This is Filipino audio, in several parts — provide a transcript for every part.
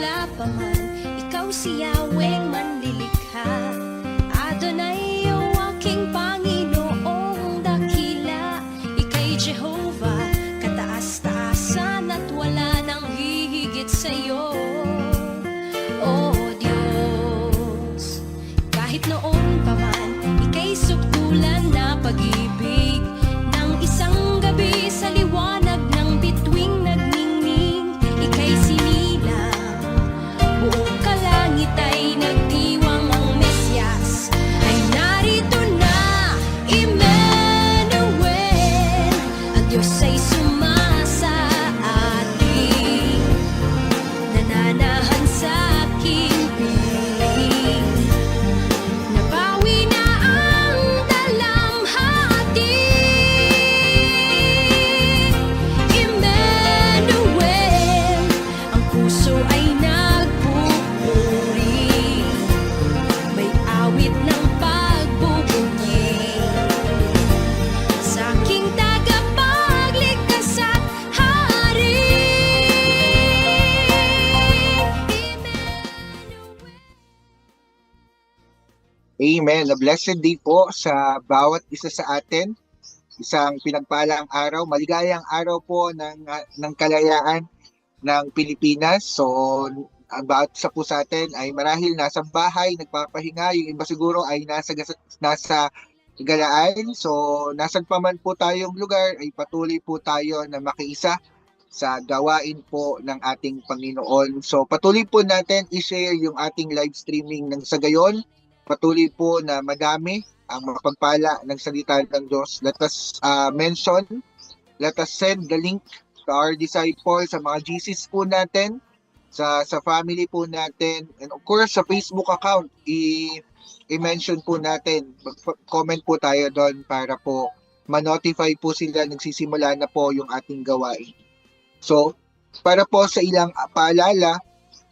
simula pa man Ikaw si Yahweh manlilikha Amen. A blessed day po sa bawat isa sa atin. Isang pinagpalang araw, maligayang araw po ng, ng kalayaan ng Pilipinas. So, ang bawat isa po sa atin ay marahil nasa bahay, nagpapahinga. Yung iba siguro ay nasa, nasa galaan. So, nasan pa man po tayong lugar, ay patuloy po tayo na makiisa sa gawain po ng ating Panginoon. So, patuloy po natin i-share yung ating live streaming ng sa gayon patuloy po na madami ang mapagpala ng salita ng Diyos. Let us uh, mention, let us send the link to our disciples, sa mga GCs po natin, sa sa family po natin, and of course sa Facebook account, i- i-mention po natin, comment po tayo doon para po ma-notify po sila nagsisimula na po yung ating gawain. So, para po sa ilang paalala,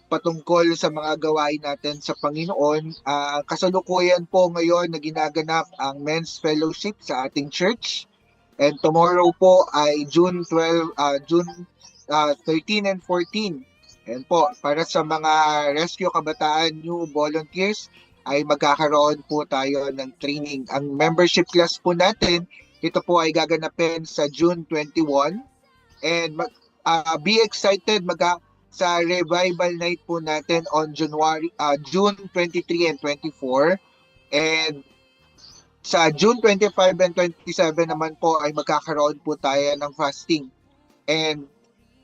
patungkol sa mga gawain natin sa Panginoon. Ah, kasalukuyan po ngayon na ginaganap ang Men's Fellowship sa ating church. And tomorrow po ay June 12, ah, June ah, 13 and 14. And po, para sa mga rescue kabataan new volunteers, ay magkakaroon po tayo ng training. Ang membership class po natin, ito po ay gaganapin sa June 21. And mag, ah, be excited, mag sa revival night po natin on January uh, June 23 and 24 and sa June 25 and 27 naman po ay magkakaroon po tayo ng fasting. And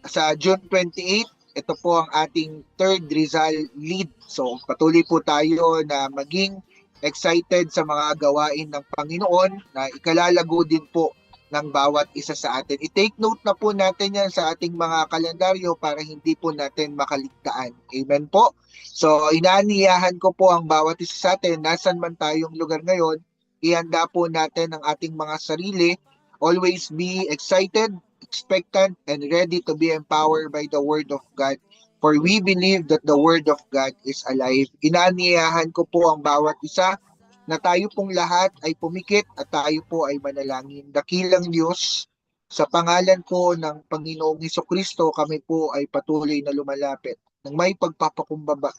sa June 28 ito po ang ating third Rizal lead. So patuloy po tayo na maging excited sa mga gawain ng Panginoon na ikalalago din po ng bawat isa sa atin. I-take note na po natin yan sa ating mga kalendaryo para hindi po natin makaligtaan. Amen po. So, inaaniyahan ko po ang bawat isa sa atin, nasan man tayong lugar ngayon, ihanda po natin ang ating mga sarili. Always be excited, expectant, and ready to be empowered by the Word of God. For we believe that the Word of God is alive. Inaaniyahan ko po ang bawat isa na tayo pong lahat ay pumikit at tayo po ay manalangin. Dakilang Diyos, sa pangalan po ng Panginoong Heso Kristo, kami po ay patuloy na lumalapit ng may pagpapakumbaba.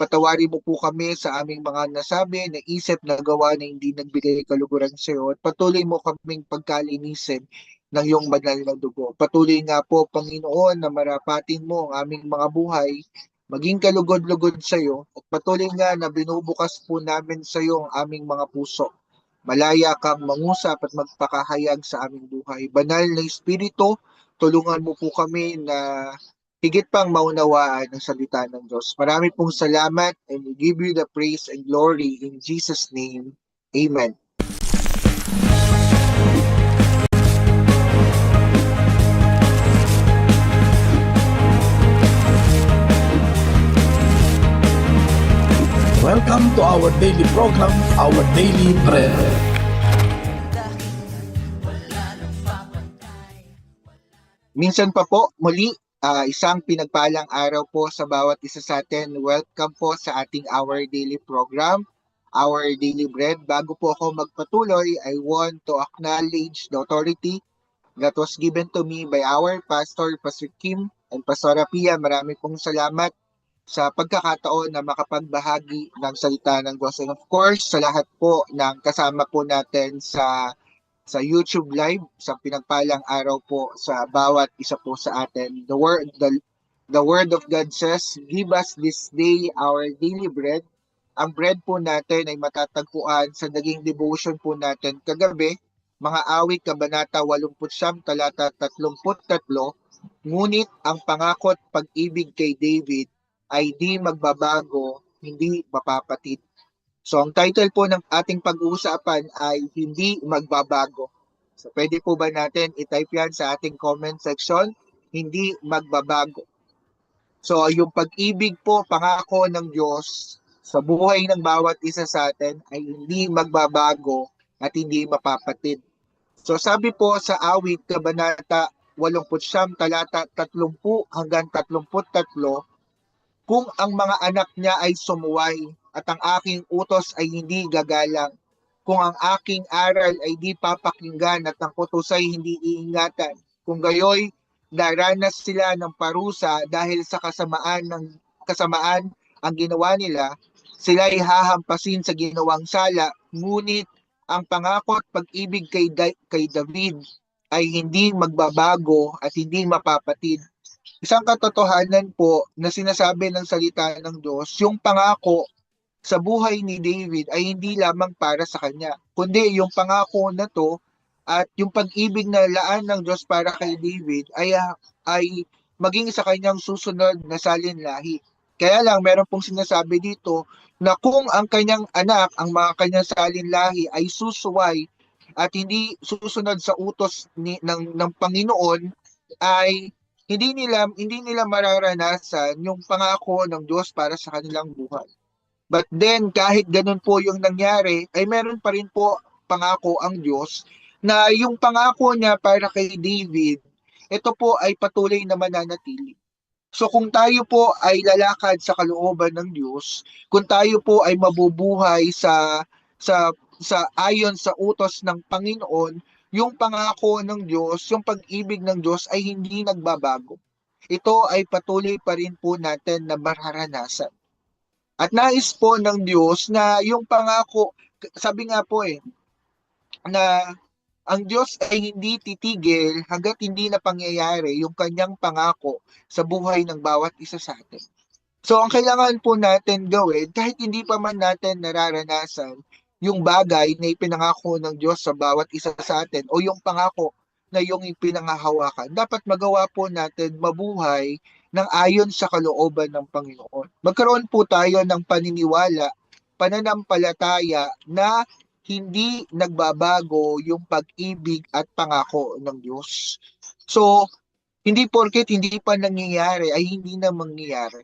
Patawari mo po kami sa aming mga nasabi, na isip na gawa na hindi nagbigay kaluguran sa iyo at patuloy mo kaming pagkalinisin ng iyong banal na dugo. Patuloy nga po, Panginoon, na marapatin mo ang aming mga buhay maging kalugod-lugod sa iyo at patuloy nga na binubukas po namin sa iyo ang aming mga puso. Malaya kang mangusap at magpakahayag sa aming buhay. Banal na Espiritu, tulungan mo po kami na higit pang maunawaan ang salita ng Diyos. Marami pong salamat and we give you the praise and glory in Jesus' name. Amen. Welcome to our daily program, Our Daily Bread. Minsan pa po, muli, ah, isang pinagpalang araw po sa bawat isa sa atin. Welcome po sa ating Our Daily program, Our Daily Bread. Bago po ako magpatuloy, I want to acknowledge the authority that was given to me by our pastor, Pastor Kim, and Pastora Pia, marami pong salamat sa pagkakataon na makapagbahagi ng salita ng Diyos. And of course, sa lahat po ng kasama po natin sa sa YouTube live sa pinagpalang araw po sa bawat isa po sa atin. The word the, the word of God says, "Give us this day our daily bread." Ang bread po natin ay matatagpuan sa naging devotion po natin kagabi, mga awit kabanata 89 talata 33. Ngunit ang pangako at pag-ibig kay David ay di magbabago, hindi mapapatid. So ang title po ng ating pag-uusapan ay Hindi Magbabago. So pwede po ba natin i-type yan sa ating comment section? Hindi magbabago. So yung pag-ibig po, pangako ng Diyos sa buhay ng bawat isa sa atin ay hindi magbabago at hindi mapapatid. So sabi po sa awit, Kabanata 89, talata 30 hanggang 33, kung ang mga anak niya ay sumuway at ang aking utos ay hindi gagalang, kung ang aking aral ay di papakinggan at ang utos ay hindi iingatan, kung gayoy daranas sila ng parusa dahil sa kasamaan ng kasamaan ang ginawa nila, sila ay hahampasin sa ginawang sala, ngunit ang pangako at pag-ibig kay, Da- kay David ay hindi magbabago at hindi mapapatid. Isang katotohanan po na sinasabi ng salita ng Diyos, yung pangako sa buhay ni David ay hindi lamang para sa kanya, kundi yung pangako na to at yung pag-ibig na laan ng Diyos para kay David ay, ay maging sa kanyang susunod na salinlahi. Kaya lang, meron pong sinasabi dito na kung ang kanyang anak, ang mga kanyang salinlahi ay susuway at hindi susunod sa utos ni, ng, ng Panginoon, ay hindi nila hindi nila mararanasan yung pangako ng Diyos para sa kanilang buhay. But then kahit ganun po yung nangyari, ay meron pa rin po pangako ang Diyos na yung pangako niya para kay David, ito po ay patuloy na mananatili. So kung tayo po ay lalakad sa kalooban ng Diyos, kung tayo po ay mabubuhay sa sa sa ayon sa utos ng Panginoon, yung pangako ng Diyos, yung pag-ibig ng Diyos ay hindi nagbabago. Ito ay patuloy pa rin po natin na mararanasan. At nais po ng Diyos na yung pangako, sabi nga po eh, na ang Diyos ay hindi titigil hanggat hindi na pangyayari yung kanyang pangako sa buhay ng bawat isa sa atin. So ang kailangan po natin gawin, kahit hindi pa man natin nararanasan yung bagay na ipinangako ng Diyos sa bawat isa sa atin o yung pangako na yung ipinangahawakan, dapat magawa po natin mabuhay ng ayon sa kalooban ng Panginoon. Magkaroon po tayo ng paniniwala, pananampalataya na hindi nagbabago yung pag-ibig at pangako ng Diyos. So, hindi porket hindi pa nangyayari ay hindi na mangyayari.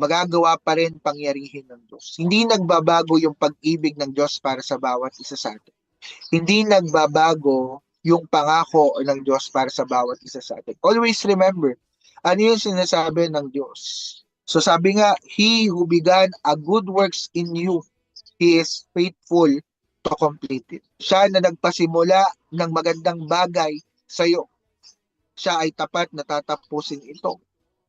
Magagawa pa rin pangyarihin ng Diyos. Hindi nagbabago yung pag-ibig ng Diyos para sa bawat isa sa atin. Hindi nagbabago yung pangako ng Diyos para sa bawat isa sa atin. Always remember, ano yung sinasabi ng Diyos? So sabi nga, He who began a good works in you He is faithful to complete it. Siya na nagpasimula ng magandang bagay sa iyo. Siya ay tapat na tatapusin ito.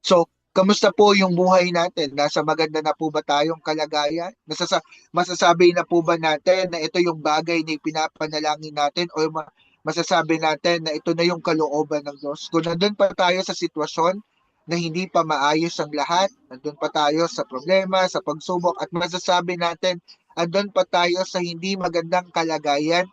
So, kamusta po yung buhay natin? Nasa maganda na po ba tayong kalagayan? Nasasa masasabi na po ba natin na ito yung bagay na ipinapanalangin natin o ma- masasabi natin na ito na yung kalooban ng Diyos? Kung nandun pa tayo sa sitwasyon na hindi pa maayos ang lahat, nandun pa tayo sa problema, sa pagsubok at masasabi natin andun pa tayo sa hindi magandang kalagayan,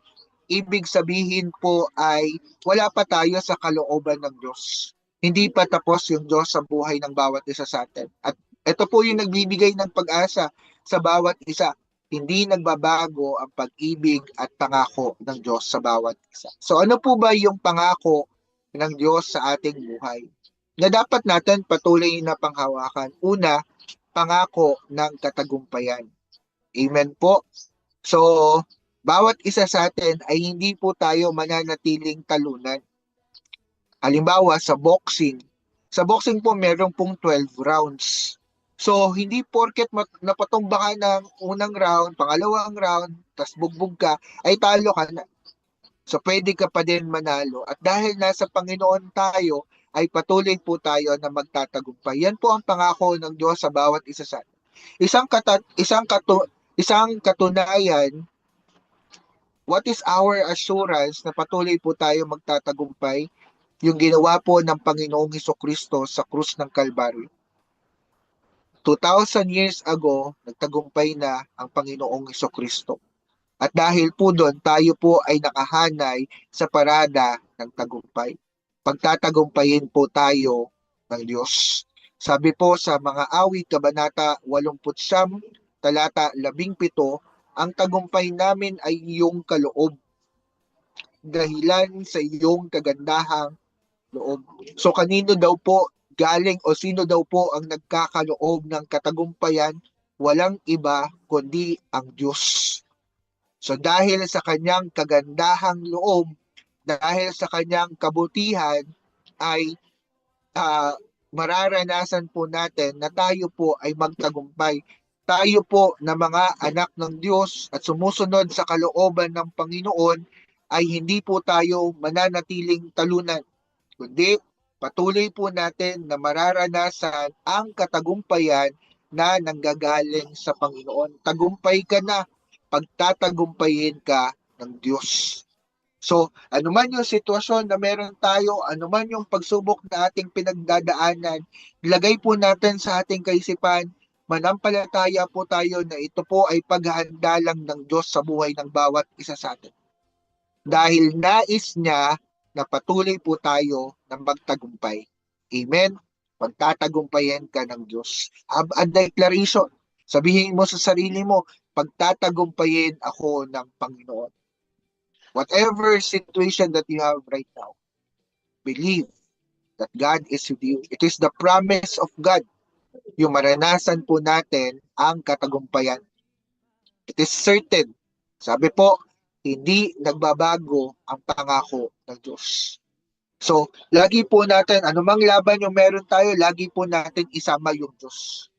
ibig sabihin po ay wala pa tayo sa kalooban ng Diyos. Hindi pa tapos yung Diyos sa buhay ng bawat isa sa atin. At ito po yung nagbibigay ng pag-asa sa bawat isa. Hindi nagbabago ang pag-ibig at pangako ng Diyos sa bawat isa. So ano po ba yung pangako ng Diyos sa ating buhay? Na dapat natin patuloy na panghawakan. Una, pangako ng katagumpayan. Amen po. So, bawat isa sa atin ay hindi po tayo mananatiling talunan. Halimbawa, sa boxing. Sa boxing po, meron pong 12 rounds. So, hindi porket napatumba ka ng unang round, pangalawang round, tas bugbog ka, ay talo ka na. So, pwede ka pa din manalo. At dahil nasa Panginoon tayo, ay patuloy po tayo na magtatagumpay. Yan po ang pangako ng Diyos sa bawat isa sa atin. Isang kata, isang katu, isang katunayan what is our assurance na patuloy po tayo magtatagumpay yung ginawa po ng Panginoong Heso Kristo sa krus ng Kalbaryo. 2,000 years ago, nagtagumpay na ang Panginoong Heso Kristo. At dahil po doon, tayo po ay nakahanay sa parada ng tagumpay. Pagtatagumpayin po tayo ng Diyos. Sabi po sa mga awit, Kabanata 89, talata 17, ang tagumpay namin ay iyong kaloob. Dahilan sa iyong kagandahang loob. So kanino daw po galing o sino daw po ang nagkakaloob ng katagumpayan? Walang iba kundi ang Diyos. So dahil sa kanyang kagandahang loob, dahil sa kanyang kabutihan, ay ah, mararanasan po natin na tayo po ay magtagumpay. Tayo po na mga anak ng Diyos at sumusunod sa kalooban ng Panginoon ay hindi po tayo mananatiling talunan, kundi patuloy po natin na mararanasan ang katagumpayan na nanggagaling sa Panginoon. Tagumpay ka na pagtatagumpayin ka ng Diyos. So, anuman yung sitwasyon na meron tayo, anuman yung pagsubok na ating pinagdadaanan, ilagay po natin sa ating kaisipan, manampalataya po tayo na ito po ay paghahanda lang ng Diyos sa buhay ng bawat isa sa atin. Dahil nais niya na patuloy po tayo na magtagumpay. Amen? Pagtatagumpayan ka ng Diyos. Have a declaration. Sabihin mo sa sarili mo, pagtatagumpayin ako ng Panginoon. Whatever situation that you have right now, believe that God is with you. It is the promise of God. Yung maranasan po natin ang katagumpayan. It is certain. Sabi po, hindi nagbabago ang pangako ng Diyos. So, lagi po natin, anumang laban yung meron tayo, lagi po natin isama yung Diyos.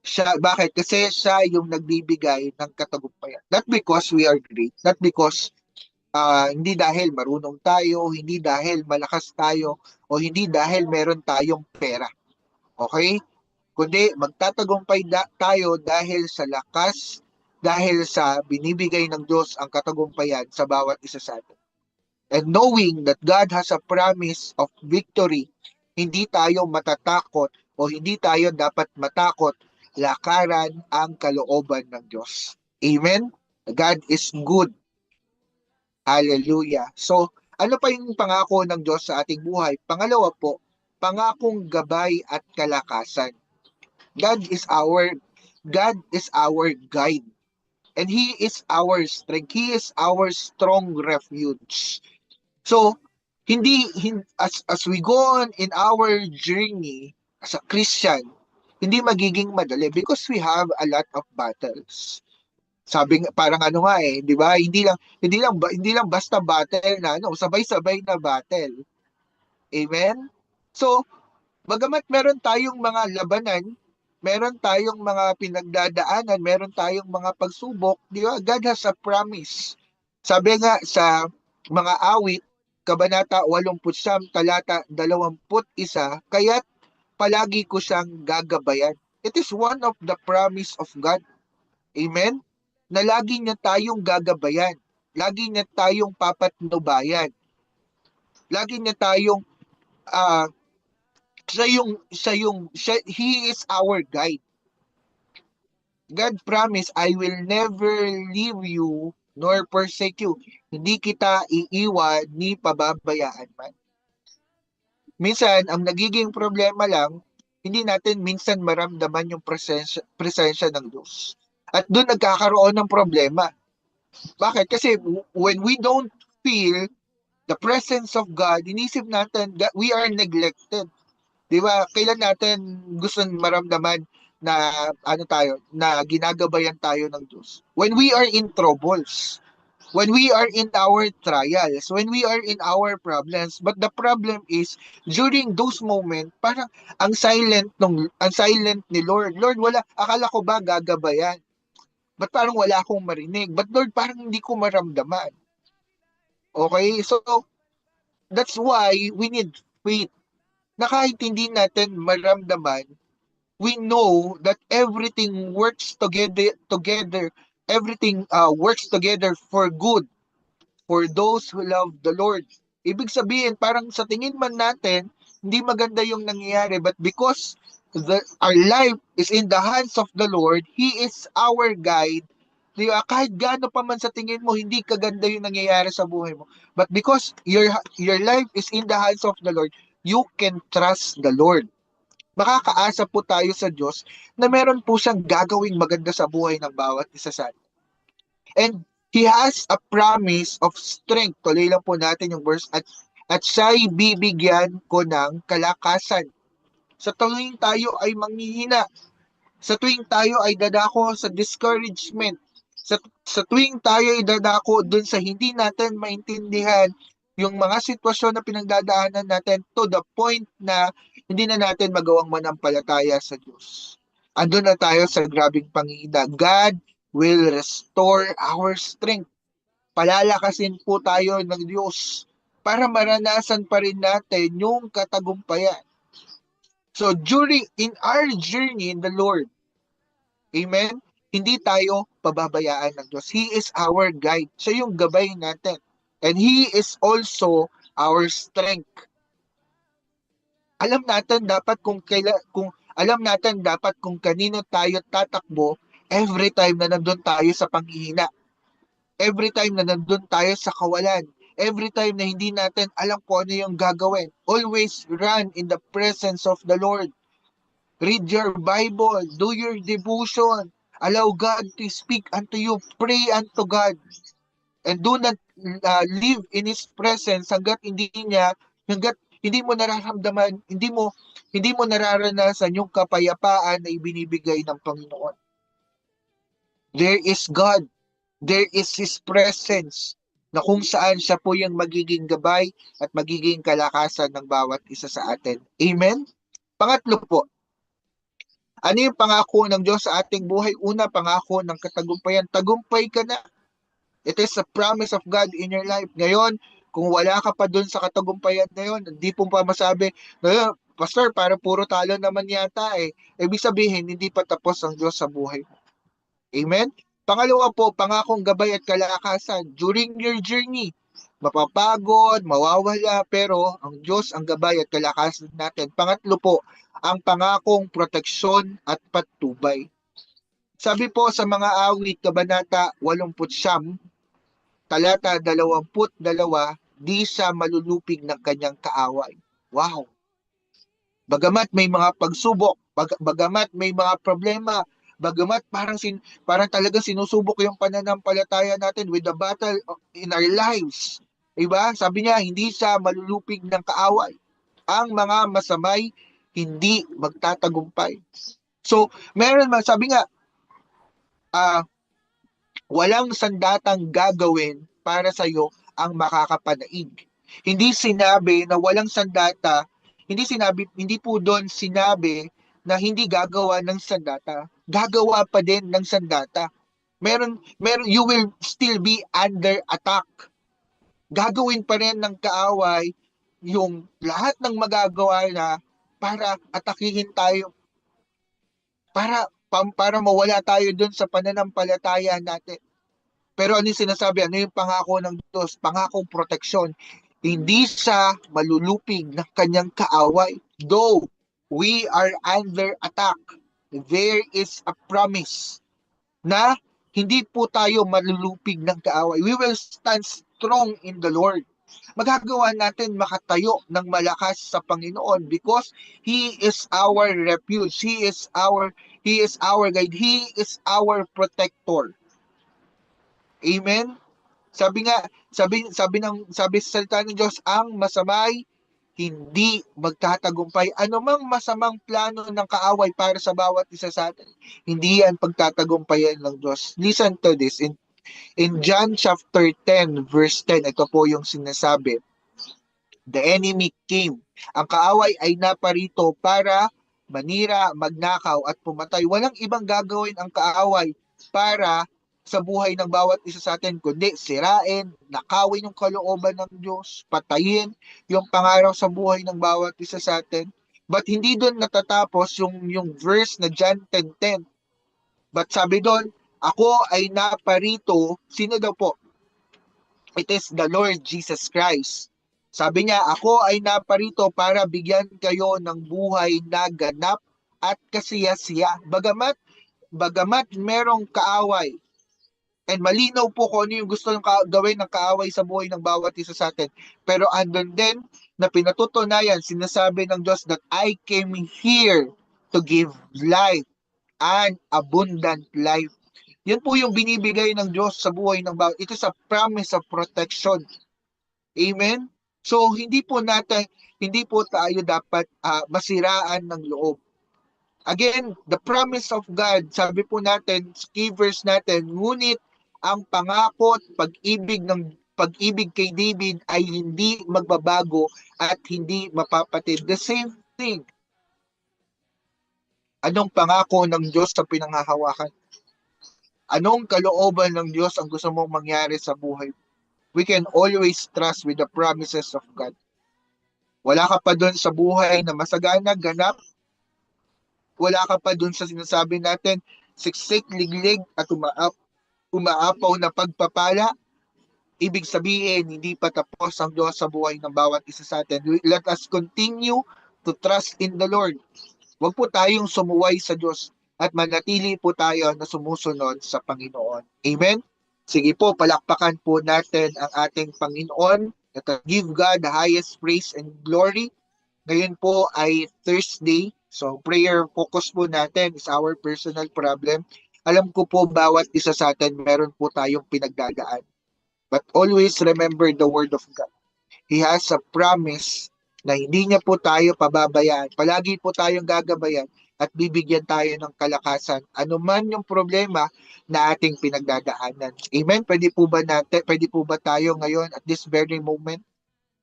Siya, bakit? Kasi siya yung nagbibigay ng katagumpayan. Not because we are great, not because ah, hindi dahil marunong tayo, hindi dahil malakas tayo, o hindi dahil meron tayong pera. Okay? Kundi magtatagumpay da- tayo dahil sa lakas, dahil sa binibigay ng Diyos ang katagumpayan sa bawat isa sa atin. And knowing that God has a promise of victory, hindi tayo matatakot o hindi tayo dapat matakot lakaran ang kalooban ng Diyos. Amen? God is good. Hallelujah. So, ano pa yung pangako ng Diyos sa ating buhay? Pangalawa po, pangakong gabay at kalakasan. God is our God is our guide. And He is our strength. He is our strong refuge. So, hindi, hin- as, as we go on in our journey as a Christian, hindi magiging madali because we have a lot of battles. Sabi parang ano nga eh, 'di ba? Hindi lang hindi lang hindi lang basta battle na ano, sabay-sabay na battle. Amen. So, bagamat meron tayong mga labanan, meron tayong mga pinagdadaanan, meron tayong mga pagsubok, 'di ba? God has a promise. Sabi nga sa mga awit, Kabanata 89, talata 21, kaya't palagi ko siyang gagabayan. It is one of the promise of God. Amen? Na lagi niya tayong gagabayan. Lagi niya tayong papatnubayan. Lagi niya tayong ah siya yung siya yung siya, he is our guide. God promise, I will never leave you nor forsake you. Hindi kita iiwan ni pababayaan man. Minsan, ang nagiging problema lang, hindi natin minsan maramdaman yung presensya, presensya ng Diyos. At doon nagkakaroon ng problema. Bakit? Kasi when we don't feel the presence of God, inisip natin that we are neglected. Di ba? Kailan natin gusto maramdaman na ano tayo, na ginagabayan tayo ng Diyos? When we are in troubles. When we are in our trials, when we are in our problems, but the problem is during those moments, parang ang silent nung ang silent ni Lord. Lord, wala akala ko ba gagabayan? But parang wala akong marinig. But Lord, parang hindi ko maramdaman. Okay? So that's why we need faith. Na kahit hindi natin maramdaman, we know that everything works together together everything uh, works together for good for those who love the Lord. Ibig sabihin, parang sa tingin man natin, hindi maganda yung nangyayari, but because the, our life is in the hands of the Lord, He is our guide, di ba? kahit gaano pa man sa tingin mo, hindi kaganda yung nangyayari sa buhay mo. But because your, your life is in the hands of the Lord, you can trust the Lord. Makakaasa po tayo sa Diyos na meron po siyang gagawing maganda sa buhay ng bawat isa sa atin. And He has a promise of strength. Tuloy lang po natin yung verse. At, at siya'y bibigyan ko ng kalakasan. Sa tuwing tayo ay manghihina. Sa tuwing tayo ay dadako sa discouragement. Sa, sa tuwing tayo ay dadako dun sa hindi natin maintindihan yung mga sitwasyon na pinagdadaanan natin to the point na hindi na natin magawang manampalataya sa Diyos. Andun na tayo sa grabing pangihina. God will restore our strength. Palalakasin po tayo ng Diyos para maranasan pa rin natin yung katagumpayan. So during in our journey in the Lord, Amen, hindi tayo pababayaan ng Diyos. He is our guide. Siya yung gabay natin. And He is also our strength. Alam natin dapat kung kaila, kung alam natin dapat kung kanino tayo tatakbo every time na nandun tayo sa panghihina. Every time na nandun tayo sa kawalan. Every time na hindi natin alam kung ano yung gagawin. Always run in the presence of the Lord. Read your Bible. Do your devotion. Allow God to speak unto you. Pray unto God. And do not uh, live in His presence hanggat hindi niya, hanggat hindi mo nararamdaman, hindi mo hindi mo nararanasan yung kapayapaan na ibinibigay ng Panginoon. There is God. There is His presence na kung saan siya po yung magiging gabay at magiging kalakasan ng bawat isa sa atin. Amen? Pangatlo po, ano yung pangako ng Diyos sa ating buhay? Una, pangako ng katagumpayan. Tagumpay ka na. It is a promise of God in your life. Ngayon, kung wala ka pa dun sa katagumpayan na yun, hindi po pa masabi, ngayon, Pastor, para puro talo naman yata eh. Ibig sabihin, hindi pa tapos ang Diyos sa buhay mo. Amen? Pangalawa po, pangakong gabay at kalakasan during your journey. Mapapagod, mawawala, pero ang Diyos ang gabay at kalakasan natin. Pangatlo po, ang pangakong proteksyon at patubay. Sabi po sa mga awit, Kabanata 89, talata 22, di siya malulupig ng kanyang kaaway. Wow! Bagamat may mga pagsubok, bag, bagamat may mga problema, bagamat parang sin, parang talagang sinusubok yung pananampalataya natin with the battle in our lives. Diba? Sabi niya, hindi siya malulupig ng kaaway. Ang mga masamay, hindi magtatagumpay. So, meron man, sabi nga, ah, walang sandatang gagawin para sa iyo ang makakapanaig. Hindi sinabi na walang sandata, hindi sinabi, hindi po doon sinabi na hindi gagawa ng sandata. Gagawa pa din ng sandata. Meron, meron, you will still be under attack. Gagawin pa rin ng kaaway yung lahat ng magagawa na para atakihin tayo. Para, para mawala tayo doon sa pananampalataya natin. Pero ano yung sinasabi? Ano yung pangako ng Diyos? Pangakong proteksyon. Hindi siya malulupig ng kanyang kaaway. Though we are under attack, there is a promise na hindi po tayo malulupig ng kaaway. We will stand strong in the Lord. Magagawa natin makatayo ng malakas sa Panginoon because He is our refuge. He is our He is our guide. He is our protector. Amen. Sabi nga, sabi sabi ng sabi sa salita ng Diyos, ang masamay hindi magtatagumpay. Ano mang masamang plano ng kaaway para sa bawat isa sa atin, hindi yan pagtatagumpayan ng Diyos. Listen to this. In, in John chapter 10, verse 10, ito po yung sinasabi. The enemy came. Ang kaaway ay naparito para manira, magnakaw at pumatay. Walang ibang gagawin ang kaaway para sa buhay ng bawat isa sa atin, kundi sirain, nakawin yung kalooban ng Diyos, patayin yung pangarap sa buhay ng bawat isa sa atin. But hindi doon natatapos yung, yung verse na John 10.10. But sabi doon, ako ay naparito, sino daw po? It is the Lord Jesus Christ. Sabi niya, ako ay naparito para bigyan kayo ng buhay na ganap at kasiyasiya. Bagamat, bagamat merong kaaway, and malinaw po kung ano yung gusto ng gawin ng kaaway sa buhay ng bawat isa sa atin. Pero andun din na pinatutunayan, sinasabi ng Diyos that I came here to give life and abundant life. Yan po yung binibigay ng Diyos sa buhay ng bawat. It is a promise of protection. Amen? So, hindi po natin, hindi po tayo dapat ah, masiraan ng loob. Again, the promise of God, sabi po natin, sa key verse natin, ngunit ang pangako at pag-ibig ng pag-ibig kay David ay hindi magbabago at hindi mapapatid. The same thing. Anong pangako ng Diyos sa pinanghahawakan? Anong kalooban ng Diyos ang gusto mong mangyari sa buhay? We can always trust with the promises of God. Wala ka pa doon sa buhay na masagana, ganap. Wala ka pa doon sa sinasabi natin, siksik, liglig, at umaap, umaapaw na pagpapala. Ibig sabihin, hindi pa tapos ang Diyos sa buhay ng bawat isa sa atin. Let us continue to trust in the Lord. Huwag po tayong sumuway sa Diyos at manatili po tayo na sumusunod sa Panginoon. Amen? Sige po, palakpakan po natin ang ating Panginoon. Let give God the highest praise and glory. Ngayon po ay Thursday. So prayer focus po natin is our personal problem. Alam ko po bawat isa sa atin meron po tayong pinagdadaan. But always remember the word of God. He has a promise na hindi niya po tayo pababayaan. Palagi po tayong gagabayan at bibigyan tayo ng kalakasan. Ano man yung problema na ating pinagdadaanan. Amen? Pwede po ba natin, pwede po ba tayo ngayon at this very moment?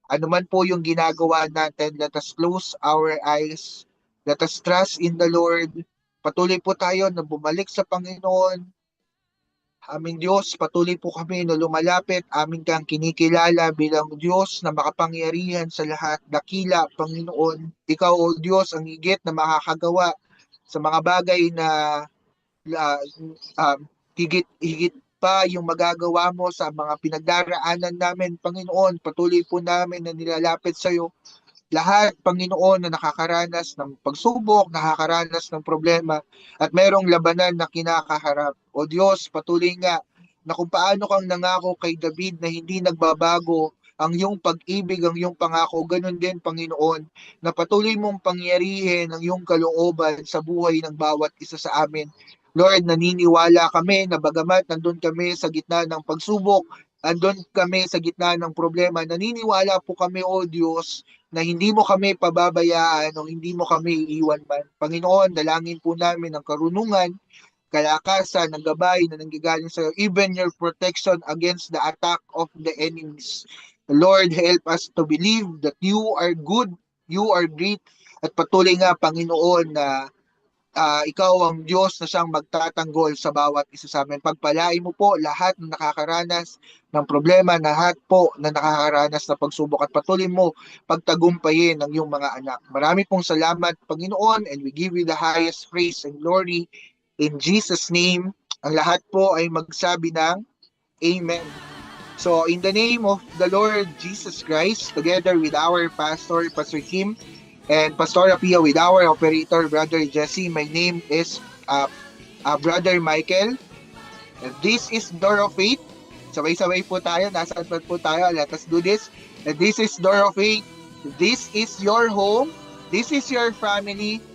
Ano man po yung ginagawa natin, let us close our eyes. Let us trust in the Lord. Patuloy po tayo na bumalik sa Panginoon. Aming Diyos, patuloy po kami na lumalapit. Aming kang kinikilala bilang Diyos na makapangyarihan sa lahat. Dakila, Panginoon. Ikaw, O Diyos, ang higit na makakagawa sa mga bagay na uh, um, higit, higit pa yung magagawa mo sa mga pinagdaraanan namin, Panginoon. Patuloy po namin na nilalapit sa iyo lahat, Panginoon, na nakakaranas ng pagsubok, nakakaranas ng problema, at merong labanan na kinakaharap. O Diyos, patuloy nga na kung paano kang nangako kay David na hindi nagbabago ang iyong pag-ibig, ang iyong pangako, ganun din, Panginoon, na patuloy mong pangyarihin ang iyong kalooban sa buhay ng bawat isa sa amin. Lord, naniniwala kami na bagamat nandun kami sa gitna ng pagsubok, andun kami sa gitna ng problema, naniniwala po kami, O Diyos, na hindi mo kami pababayaan o hindi mo kami iiwan man. Panginoon, dalangin po namin ang karunungan, kalakasan, ng gabay na nanggagaling sa iyo, even your protection against the attack of the enemies. Lord, help us to believe that you are good, you are great, at patuloy nga, Panginoon, na ah, ikaw ang Diyos na siyang magtatanggol sa bawat isa sa amin. Pagpalain mo po lahat na nakakaranas ng problema, lahat po na nakakaranas na pagsubok at patuloy mo pagtagumpayin ng iyong mga anak. Marami pong salamat, Panginoon, and we give you the highest praise and glory in Jesus' name. Ang lahat po ay magsabi ng Amen. So, in the name of the Lord Jesus Christ, together with our pastor, Pastor Kim, and Pastor Apia with our operator, Brother Jesse. My name is uh, uh, Brother Michael. And this is Door of Faith. Sabay-sabay po tayo. Nasaan pa po tayo? Let us do this. And this is Door of Faith. This is your home. This is your family.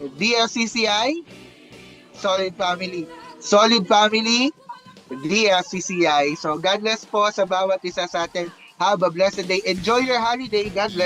DLCCI. Solid family. Solid family. DLCCI. So God bless po sa bawat isa sa atin. Have a blessed day. Enjoy your holiday. God bless.